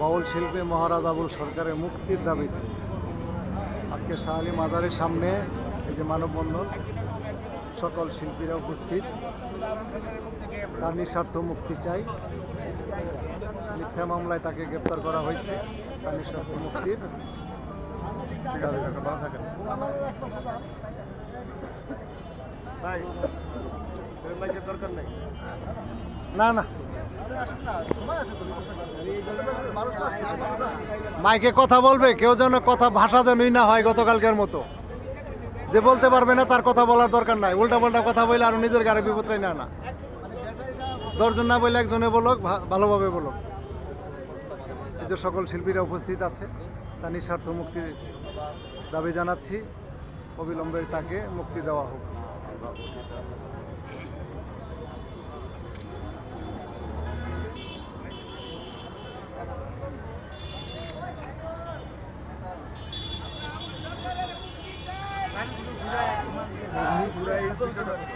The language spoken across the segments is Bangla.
বাউল শিল্পী মহারাজ আবুল সরকারের মুক্তির দাবিতে। আজকে শাহালি মাজারের সামনে এই যে মানববন্ধন, সকল শিল্পীরা উপস্থিত। তার নিঃস্বার্থ মুক্তি চাই। মিথ্যা মামলায় তাকে গ্রেপ্তার করা হয়েছে। তার নিঃস্বার্থ মুক্তির। না না। মাইকে কথা বলবে, কেউ যেন কথা, ভাষা যেনই না হয় গতকালকের মতো। যে বলতে পারবে না, তার কথা বলার দরকার নাই। উল্টা পাল্টা কথা বললে আর নিজের গাড়ি বিপত্রাই না না। দশজন না বললে একজনে বলুক ভালোভাবে বলুক। এই যে সকল শিল্পীরা উপস্থিত আছে তার নিঃস্বার্থ মুক্তির দাবি জানাচ্ছি। অবিলম্বে তাকে মুক্তি দেওয়া হোক।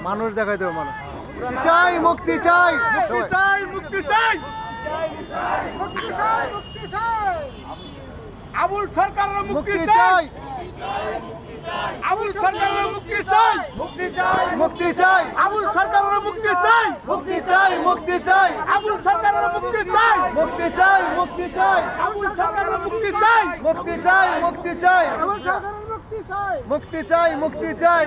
মানুষ দেখাই দেবে মানুষ মুক্তি চাই মুক্তি চাই মুক্তি চাই মুক্তি চাই মুক্তি চাই মুক্তি চাই আবুল সরকারের মুক্তি চাই আবুল সরকারের মুক্তি চাই মুক্তি চাই মুক্তি চাই আবুল সরকারের মুক্তি চাই মুক্তি চাই মুক্তি চাই আবুল সরকারের মুক্তি চাই মুক্তি চাই মুক্তি চাই আবুল সরকারের মুক্তি চাই মুক্তি চাই মুক্তি চাই আমার সরকারের মুক্তি চাই মুক্তি চাই মুক্তি চাই